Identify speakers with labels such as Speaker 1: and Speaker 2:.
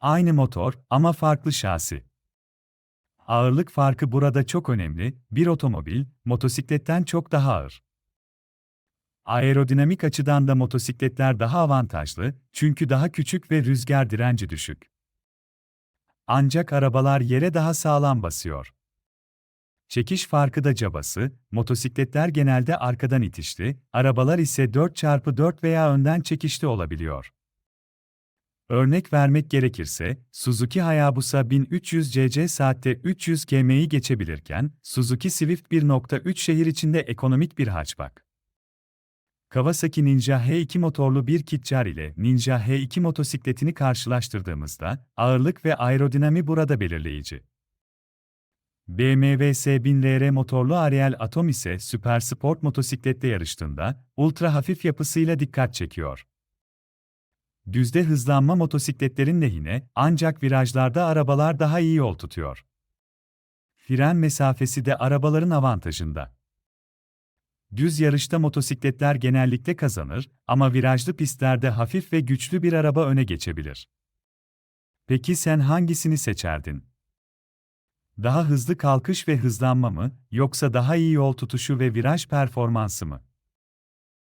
Speaker 1: Aynı motor ama farklı şasi. Ağırlık farkı burada çok önemli. Bir otomobil, motosikletten çok daha ağır. Aerodinamik açıdan da motosikletler daha avantajlı çünkü daha küçük ve rüzgar direnci düşük. Ancak arabalar yere daha sağlam basıyor. Çekiş farkı da cabası, motosikletler genelde arkadan itişli, arabalar ise 4x4 veya önden çekişli olabiliyor. Örnek vermek gerekirse, Suzuki Hayabusa 1300 cc saatte 300 km'yi geçebilirken, Suzuki Swift 1.3 şehir içinde ekonomik bir hatchback. Kawasaki Ninja H2 motorlu bir Kitcar ile Ninja H2 motosikletini karşılaştırdığımızda, ağırlık ve aerodinami burada belirleyici. BMW S1000LR motorlu Ariel Atom ise süper sport motosiklette yarıştığında, ultra hafif yapısıyla dikkat çekiyor. Düzde hızlanma motosikletlerin lehine, ancak virajlarda arabalar daha iyi yol tutuyor. Fren mesafesi de arabaların avantajında. Düz yarışta motosikletler genellikle kazanır ama virajlı pistlerde hafif ve güçlü bir araba öne geçebilir. Peki sen hangisini seçerdin? Daha hızlı kalkış ve hızlanma mı, yoksa daha iyi yol tutuşu ve viraj performansı mı?